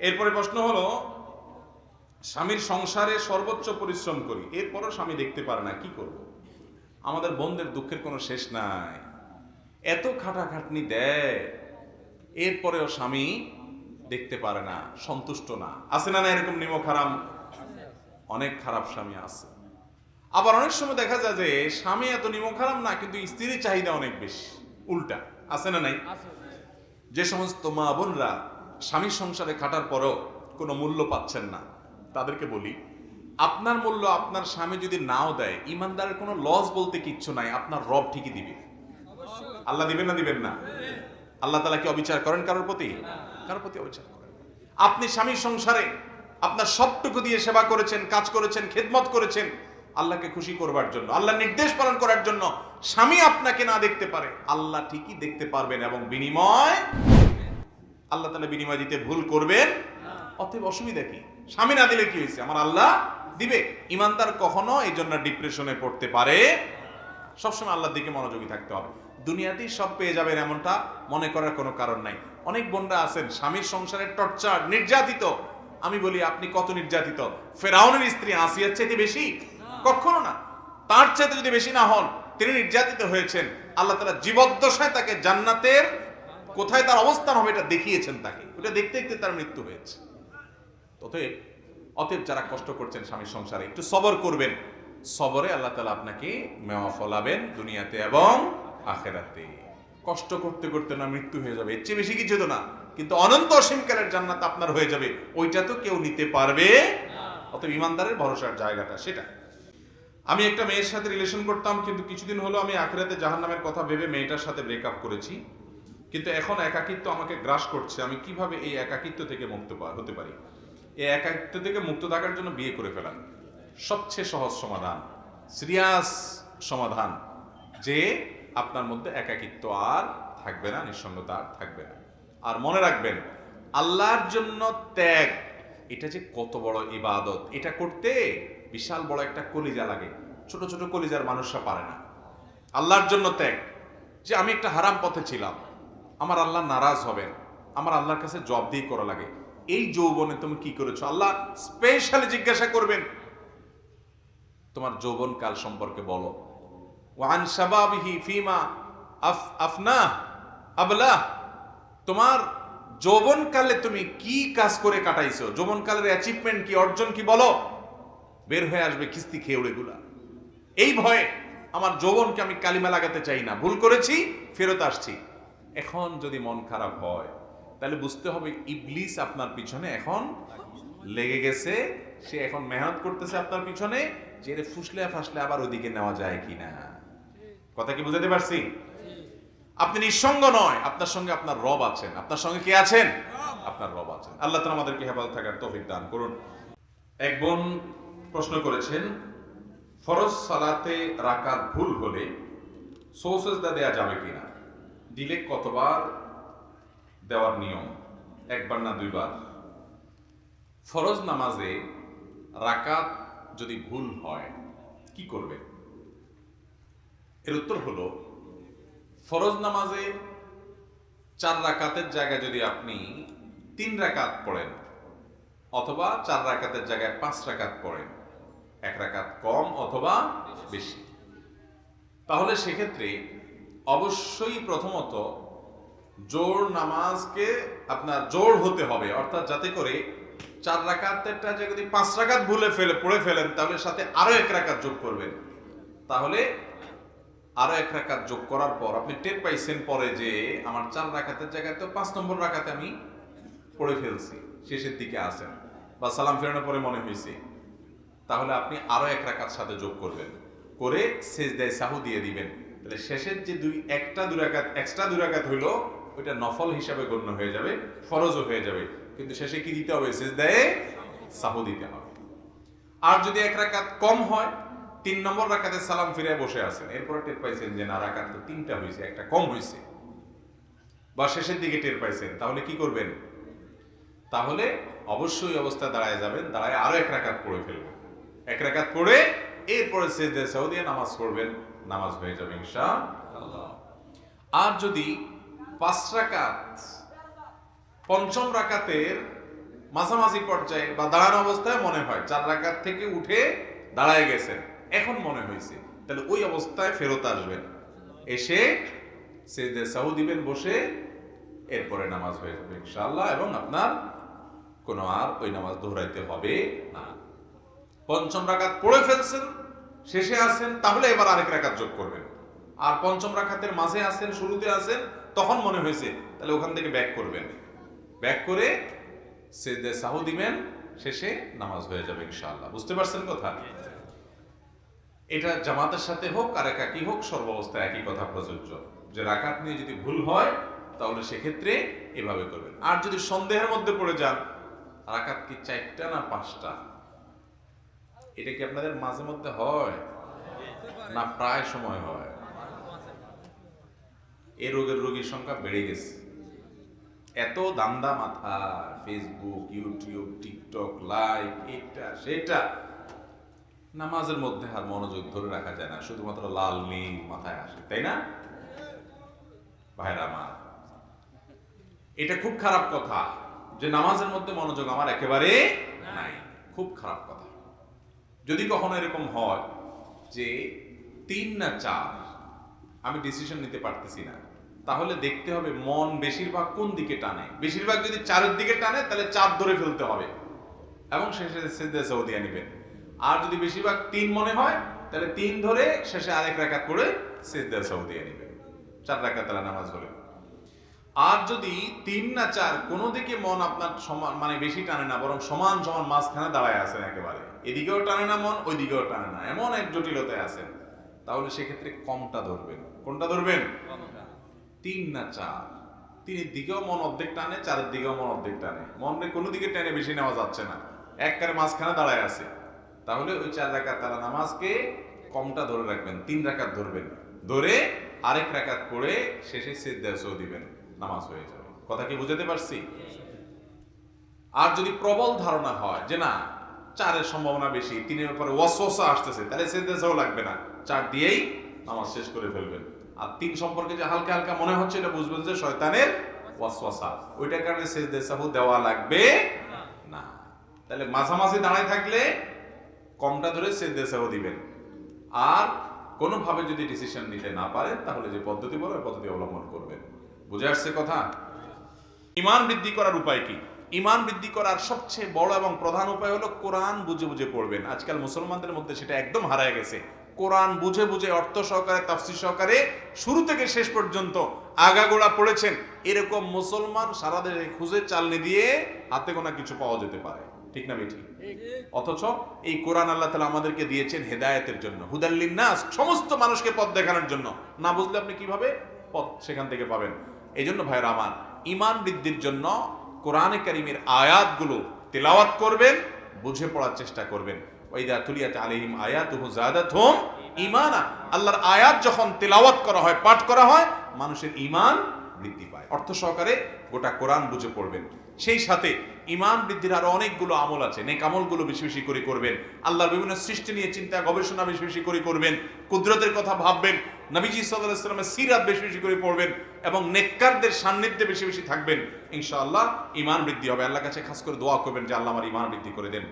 এরপরে প্রশ্ন হলো স্বামীর সংসারে সর্বোচ্চ পরিশ্রম করি এরপরও স্বামী দেখতে পারে না কি করব? আমাদের বোনদের দুঃখের কোনো শেষ নাই। এত খাটাখাটনি দেয় এরপরেও স্বামী দেখতে পারে না সন্তুষ্ট না। আছে না না এরকম নিমক হারাম অনেক খারাপ স্বামী আছে। আবার অনেক সময় দেখা যায় যে স্বামী এত নিমক হারাম না কিন্তু স্ত্রীর চাহিদা অনেক বেশি উল্টা। আছে না নাই? যে সমস্ত মা বোনরা স্বামীর সংসারে খাটার পরেও কোনো মূল্য পাচ্ছেন না। তাদেরকে বলি, আপনার মূল্য আপনার স্বামী যদি নাও দেয়, ইমানদারের কোনো লস বলতে কিচ্ছু নাই, আপনার রব ঠিকই দিবে। আল্লাহ দিবেন না দিবেন না? আল্লাহ তালা কি অবিচার করেন কারোর প্রতি? কারোর প্রতি অবিচার করেন আপনি স্বামীর সংসারে আপনার সবটুকু দিয়ে সেবা করেছেন, কাজ করেছেন, খেদমত করেছেন, আল্লাহকে খুশি করবার জন্য আল্লাহ নির্দেশ পালন করার জন্য স্বামী আপনাকে না দেখতে পারে, আল্লাহ ঠিকই দেখতে পারবেন এবং বিনিময় আল্লাহ তালা বিনিময় দিতে ভুল করবেন অতএব অসুবিধা কি? স্বামী না দিলে কি হয়েছে? আমার আল্লাহ দিবে। ইমানদার কখনো এই জন্য ডিপ্রেশনে পড়তে পারে সবসময় আল্লাহর দিকে মনোযোগী থাকতে হবে। দুনিয়াতেই সব পেয়ে যাবেন এমনটা মনে করার কোনো কারণ নাই। অনেক বোনরা আছেন স্বামীর সংসারের টর্চার নির্যাতিত। আমি বলি আপনি কত নির্যাতিত? ফেরাউনের স্ত্রী আসিয়ার চাইতে বেশি? কখনো না। তার চাইতে যদি বেশি না হন তিনি নির্যাতিত হয়েছেন। আল্লাহ তালা জীবদ্দশায় তাকে জান্নাতের কোথায় তার অবস্থান হবে এটা দেখিয়েছেন তাকে। ওটা দেখতে দেখতে তার মৃত্যু হয়েছে। অতএব অতএব যারা কষ্ট করছেন স্বামীর সংসারে, একটু সবর করবেন। সবরে আল্লাহ তালা আপনাকে মেওয়া ফলাবেন দুনিয়াতে এবং আখেরাতে। কষ্ট করতে করতে না মৃত্যু হয়ে যাবে, এর চেয়ে বেশি কিছু তো না। কিন্তু অনন্ত অসীমকালের জান্নাত আপনার হয়ে যাবে, ওইটা তো কেউ নিতে পারবে অতএব ইমানদারের ভরসার জায়গাটা সেটা। আমি একটা মেয়ের সাথে রিলেশন করতাম, কিন্তু কিছুদিন হলো আমি আখেরাতে জাহান্নামের কথা ভেবে মেয়েটার সাথে ব্রেকআপ করেছি। কিন্তু এখন একাকিত্ব আমাকে গ্রাস করছে। আমি কীভাবে এই একাকিত্ব থেকে মুক্ত হতে পারি? এই একাকিত্ব থেকে মুক্ত থাকার জন্য বিয়ে করে ফেলান। সবচেয়ে সহজ সমাধান, সিরিয়াস সমাধান, যে আপনার মধ্যে একাকিত্ব আর থাকবে না, নিঃসঙ্গতা আর থাকবে না। আর মনে রাখবেন, আল্লাহর জন্য ত্যাগ, এটা যে কত বড় ইবাদত। এটা করতে বিশাল বড় একটা কলিজা লাগে। ছোট ছোট কলিজার মানুষরা পারে না। আল্লাহর জন্য ত্যাগ, যে আমি একটা হারাম পথে ছিলাম। আমার আল্লাহ নারাজ হবেন। আমার আল্লাহর কাছে জব দিয়ে করা লাগে। এই যৌবনে তুমি কি করেছ? আল্লাহ স্পেশালি জিজ্ঞাসা করবেন, তোমার যৌবন কাল সম্পর্কে বলো। ওয়ান শাবাবিহি ফিমা আফ, আফনা, আবলা। তোমার যৌবনকালে তুমি কি কাজ করে কাটাইছো? যৌবনকালের অ্যাচিভমেন্ট কি, অর্জন কি বলো? বের হয়ে আসবে কিস্তি খেয়ে উড়েগুলা এই ভয়ে আমার যৌবনকে আমি কালিমা লাগাতে চাই না। ভুল করেছি, ফেরত আসছি। এখন যদি মন খারাপ হয়, তাহলে বুঝতে হবে ইবলিস আপনার পিছনে এখন লেগে গেছে, সে এখন মেহনত করতেছে আপনার পিছনে যে ফুসলে ফাসলে আবার ওদিকে নেওয়া যায় কিনা। কথা কি বুঝাতে পারছি? আপনি নিঃসঙ্গ নয়, আপনার সঙ্গে আপনার রব আছেন। আপনার সঙ্গে কে আছেন? আপনার রব আছেন। আল্লাহ তালা আমাদেরকে হেফাজত থাকার তৌফিক দান করুন। এক বোন প্রশ্ন করেছেন, ফরজ সালাতে রাকাত ভুল হলে সৌসেজদা দেয়া যাবে কিনা? দিলে কতবার দেওয়ার নিয়ম? একবার না দুইবার? ফরজ নামাজে রাকাত যদি ভুল হয়, কি করবে? এর উত্তর হলো, ফরজ নামাজে চার রাকাতের জায়গায় যদি আপনি তিন রাকাত পড়েন অথবা চার রাকাতের জায়গায় পাঁচ রাকাত পড়েন, এক রাকাত কম অথবা বেশি। তাহলে সেক্ষেত্রে অবশ্যই প্রথমত জোর নামাজকে আপনার জোর হতে হবে, অর্থাৎ যাতে করে চার রাকাতেরটা যে যদি পাঁচ রাকাত ভুলে ফেলে, পড়ে ফেলেন, তাহলে সাথে আরও এক রাকাত যোগ করবেন। তাহলে আরও এক রাকাত যোগ করার পর আপনি টের পাইছেন পরে যে আমার চার রাকাতের জায়গায় তো পাঁচ নম্বর রাকাতে আমি পড়ে ফেলছি, শেষের দিকে আসেন বা সালাম ফেরানোর পরে মনে হয়েছে তাহলে আপনি আরও এক রাকাত সাথে যোগ করবেন, করে শেষ দেয় সাহু দিয়ে দিবেন। তাহলে শেষের যে দুই, একটা দুই রাকাত এক্সট্রা দুই রাকাত হইল, ওইটা নফল হিসাবে গণ্য হয়ে যাবে, ফরজও হয়ে যাবে। কিন্তু শেষে কি দিতে হবে? শেষ দেয় সাহু দিতে হবে। আর যদি এক রাকাত কম হয়, তিন নম্বর রাকাতে সালাম ফিরে বসে আছেন। এরপরে টের পাইছেন যে না, রাকাত তো তিনটা হয়েছে একটা কম হয়েছে বা শেষের দিকে টের পাইছেন, তাহলে কি করবেন? তাহলে অবশ্যই অবস্থা দাঁড়ায় যাবেন, দাঁড়ায় আরও এক রাকাত পড়ে ফেলবেন। এক রাকাত পড়ে, এরপরে সেজদে সৌদিয়ে নামাজ পড়বেন। নামাজ হয়ে যাবে ইনশা আর যদি পাঁচ রাকাত, পঞ্চম রাকাতের মাঝামাঝি পর্যায়ে বা দাঁড়ানো অবস্থায় মনে হয়, চার রাকাত থেকে উঠে দাঁড়ায় গেছেন, এখন মনে হয়েছে, তাহলে ওই অবস্থায় ফেরত আসবেন। এসে সেজদে সাহু দিবেন, বসে এরপরে নামাজ হয়ে যাবে ইনশাআল্লাহ, এবং আপনার কোনো আর ওই নামাজ দোহরাইতে হবে না। পঞ্চম রাকাত পড়ে ফেলছেন শেষে আছেন তাহলে এবার আরেক রাকাত যোগ করবেন। আর পঞ্চম রাকাতের মাঝে আছেন শুরুতে আছেন তখন মনে হয়েছে, তাহলে ওখান থেকে ব্যাক করবেন। ব্যাক করে সেজদে সাহু দিবেন, শেষে নামাজ হয়ে যাবে ইনশাআল্লাহ। বুঝতে পারছেন কথা? এটা জামাতের সাথে হোক, আর একাকি হোক সর্বাবস্থায় একই কথা প্রযোজ্য। যে রাকাত নিয়ে যদি ভুল হয়, তাহলে সেক্ষেত্রে এভাবে করবেন। আর যদি সন্দেহের মধ্যে পড়ে যান, রাকাত কি চারটা না পাঁচটা? এটা কি আপনাদের মাঝে মধ্যে হয়? না, প্রায় সময় হয়। এই রোগের রোগীর সংখ্যা বেড়ে গেছে। এত দান্দা মাথা ফেসবুক ইউটিউব টিকটক লাইক এটা, সেটা। নামাজের মধ্যে আর মনোযোগ ধরে রাখা যায় না। শুধুমাত্র লাল নীল মাথায় আসে, তাই না? ভাইরা আমার, এটা খুব খারাপ কথা যে নামাজের মধ্যে মনোযোগ আমার একেবারে নাই। খুব খারাপ কথা। যদি কখনো এরকম হয় যে তিন না চার, আমি ডিসিশন নিতে পারতেছি না, তাহলে দেখতে হবে মন বেশিরভাগ কোন দিকে টানে। বেশিরভাগ যদি চারের দিকে টানে, তাহলে চার ধরে ফেলতে হবে। এবং শেষে সেজদে সৌদিয়া নিবেন। আর যদি বেশিরভাগ তিন মনে হয়, তাহলে তিন ধরে শেষে আরেক রাকাত করে সেজদে সৌদিয়া নিবেন। চার রাকাত তারা নামাজ হলে আর যদি তিন না চার কোনো দিকে মন আপনার সমান মানে বেশি টানে না বরং সমান সমান মাঝখানে দাঁড়ায় আছেন একেবারে। এদিকেও টানে না মন ওইদিকেও টানে না। এমন এক জটিলতায় আছেন। তাহলে সেক্ষেত্রে কমটা ধরবেন। কোনটা ধরবেন? তিন না চার। তিনের দিকেও মন অর্ধেক টানে চারের দিকেও মন অর্ধেক টানে। মনে কোনো দিকে টেনে বেশি নেওয়া যাচ্ছে না। একবারে মাঝখানে দাঁড়ায় আছে। তাহলে ওই চার রাকাত তারা নামাজকে কমটা ধরে রাখবেন তিন রাকাত ধরবেন। ধরে আরেক রাকাত করে শেষে সিদ্ধাসও দিবেন। নামাজ হয়ে যাবে। কথা কি বুঝাতে পারছি? আর যদি প্রবল ধারণা হয় যে না, চারের সম্ভাবনা বেশি, তিনের উপরে ওয়াসওয়াসা আসতেছে, তাহলে সিদ্ধাসও লাগবে না। চার দিয়েই নামাজ শেষ করে ফেলবেন। আর তিন সম্পর্কে যে হালকা হালকা মনে হচ্ছে, এটা বুঝবেন যে শয়তানের ওয়াসওয়াসা। ওইটার কারণে সিদ্ধাসাহু দেওয়া লাগবে না। তাহলে মাঝামাঝি দাঁড়ায় থাকলে কমটা ধরে সিদ্ধাসাহু দিবেন। আর কোনোভাবে যদি ডিসিশন নিতে না পারেন, তাহলে যে পদ্ধতি বলো পদ্ধতি অবলম্বন করবেন। বুঝে আসছে কথা? ইমান বৃদ্ধি করার উপায় কি? ইমান বৃদ্ধি করার সবচেয়ে বড় এবং প্রধান উপায় হলো কোরআন বুঝে বুঝে পড়বেন। আজকাল মুসলমানদের মধ্যে সেটা একদম হারায় গেছে। কোরআন বুঝে বুঝে অর্থ সহকারে, তাফসির সহকারে শুরু থেকে শেষ পর্যন্ত আগাগোড়া পড়েছেন। এরকম মুসলমান সারা দেশে খুঁজে চালনি দিয়ে হাতে গোনা কিছু পাওয়া যেতে পারে। ঠিক না বেঠি অথচ এই কোরআন আল্লাহ তালা আমাদেরকে দিয়েছেন হেদায়েতের জন্য। হুদাল্লিন সমস্ত মানুষকে পথ দেখানোর জন্য। না বুঝলে আপনি কীভাবে? পথ সেখান থেকে পাবেন। এই জন্য ভাইরা আমার ইমান বৃদ্ধির জন্য কোরআনে কারিমের আয়াতগুলো তেলাওয়াত করবেন, বুঝে পড়ার চেষ্টা করবেন। ওইদা তুলিয়াত আলাইহিম আয়াতুহু জাদাতহুম ঈমানা। আল্লাহর আয়াত যখন তেলাওয়াত করা হয়, পাঠ করা হয়, মানুষের ঈমান বৃদ্ধি পায়। অর্থ সহকারে গোটা কোরআন বুঝে পড়বেন। সেই সাথে ইমান বৃদ্ধির আরও অনেকগুলো আমল আছে। নেক আমলগুলো বেশি বেশি করে করবেন। আল্লাহর বিভিন্ন সৃষ্টি নিয়ে চিন্তা, গবেষণা বেশি বেশি করে করবেন। কুদরতের কথা ভাববেন। নবীজি সাল্লামের সিরাত বেশি বেশি করে পড়বেন এবং নেককারদের সান্নিধ্যে বেশি বেশি থাকবেন। ইনশাআল্লাহ ইমান বৃদ্ধি হবে। আল্লাহ কাছে খাস করে দোয়া করবেন যে, আল্লাহ আমার ইমান বৃদ্ধি করে দেন।